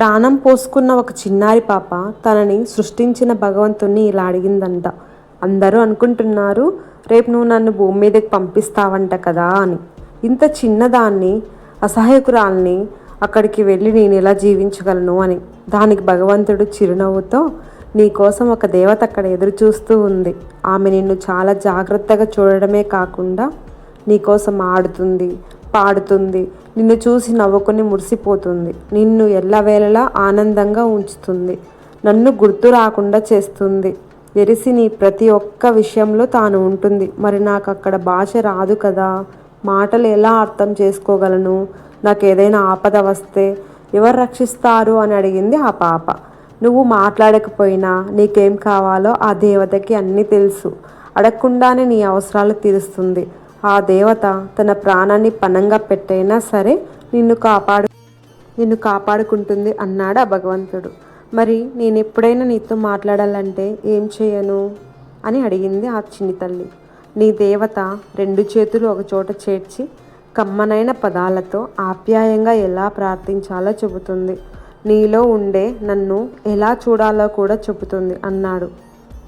ప్రాణం పోసుకున్న ఒక చిన్నారి పాప తనని సృష్టించిన భగవంతుణ్ణి ఇలా అడిగిందంట. అందరూ అనుకుంటున్నారు రేపు నువ్వు నన్ను భూమి మీదకి పంపిస్తావంట కదా అని. ఇంత చిన్నదాన్ని అసహాయకురాల్ని అక్కడికి వెళ్ళి నేను ఎలా జీవించగలను అని. దానికి భగవంతుడు చిరునవ్వుతో నీకోసం ఒక దేవత అక్కడ ఎదురు చూస్తూ ఉంది. ఆమె నిన్ను చాలా జాగ్రత్తగా చూడడమే కాకుండా నీకోసం ఆడుతుంది పాడుతుంది. నిన్ను చూసి నవ్వుకొని మురిసిపోతుంది. నిన్ను ఎల్లవేళలా ఆనందంగా ఉంచుతుంది. నన్ను గుర్తు రాకుండా చేస్తుంది. ఎరిసి నీ ప్రతి ఒక్క విషయంలో తాను ఉంటుంది. మరి నాకు అక్కడ భాష రాదు కదా. మాటలు ఎలా అర్థం చేసుకోగలను? నాకు ఏదైనా ఆపద వస్తే ఎవరు రక్షిస్తారు అని అడిగింది ఆ పాప. నువ్వు మాట్లాడకపోయినా నీకేం కావాలో ఆ దేవతకి అన్నీ తెలుసు. అడగకుండానే నీ అవసరాలు తీరుస్తుంది. ఆ దేవత తన ప్రాణాన్ని పణంగా పెట్టైనా సరే నిన్ను కాపాడు నిన్ను కాపాడుకుంటుంది అన్నాడు ఆ భగవంతుడు. మరి నేను ఎప్పుడైనా నీతో మాట్లాడాలంటే ఏం చేయను? అని అడిగింది ఆ చిన్ని తల్లి. నీ దేవత రెండు చేతులు ఒకచోట చేర్చి కమ్మనైన పదాలతో ఆప్యాయంగా ఎలా ప్రార్థించాలో చెబుతుంది. నీలో ఉండే నన్ను ఎలా చూడాలో కూడా చెబుతుంది అన్నాడు.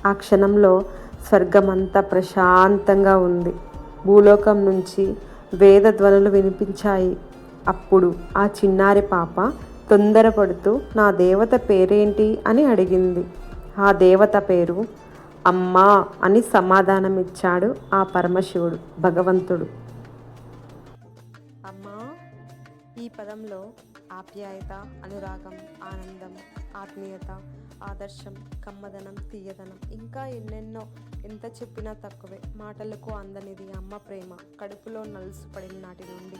ఆ క్షణంలో స్వర్గమంతా ప్రశాంతంగా ఉంది. భూలోకం నుంచి వేద ధ్వనులు వినిపించాయి. అప్పుడు ఆ చిన్నారి పాప తొందరపడుతూ నా దేవత పేరేంటి? అని అడిగింది. ఆ దేవత పేరు అమ్మా అని సమాధానమిచ్చాడు ఆ పరమశివుడు భగవంతుడు. అమ్మా ఈ పదంలో ఆప్యాయత అనురాగం ఆనందం ఆత్మీయత ఆదర్శం కమ్మదనం తీయదనం. ఇంకా ఎన్నెన్నో ఎంత చెప్పినా తక్కువే. మాటలకు అందనిది అమ్మ ప్రేమ. కడుపులో నలుసుపడిన నాటి నుండి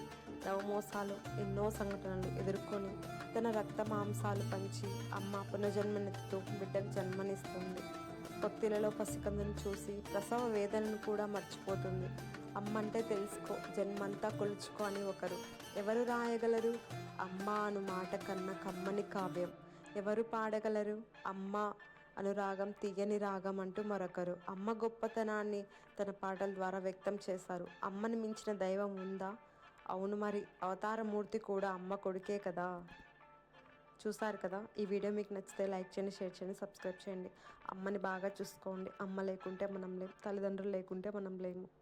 నవమోసాలు ఎన్నో సంఘటనలు ఎదుర్కొని తన రక్త మాంసాలు పంచి అమ్మ పునర్జన్మనెత్తుతూ బిడ్డకు జన్మనిస్తుంది. భక్తులలో పసికందును చూసి ప్రసవ వేదనను కూడా మర్చిపోతుంది. అమ్మంటే తెలుసుకో జన్మంతా కొలుచుకో అని ఒకరు. ఎవరు రాయగలరు? అమ్మ అను మాట కన్నా కమ్మని కావ్యం. ఎవరు పాడగలరు? అమ్మ అనురాగం తీయని రాగం అంటూ మరొకరు. అమ్మ గొప్పతనాన్ని తన పాటల ద్వారా వ్యక్తం చేశారు. అమ్మని మించిన దైవం ఉందా? అవును మరి అవతారమూర్తి కూడా అమ్మ కొడుకే కదా? చూసారు కదా? ఈ వీడియో మీకు నచ్చితే లైక్ చేయండి షేర్ చేయండి సబ్స్క్రైబ్ చేయండి. అమ్మని బాగా చూసుకోండి. అమ్మ లేకుంటే మనం లేము తల్లిదండ్రులు లేకుంటే మనం లేము.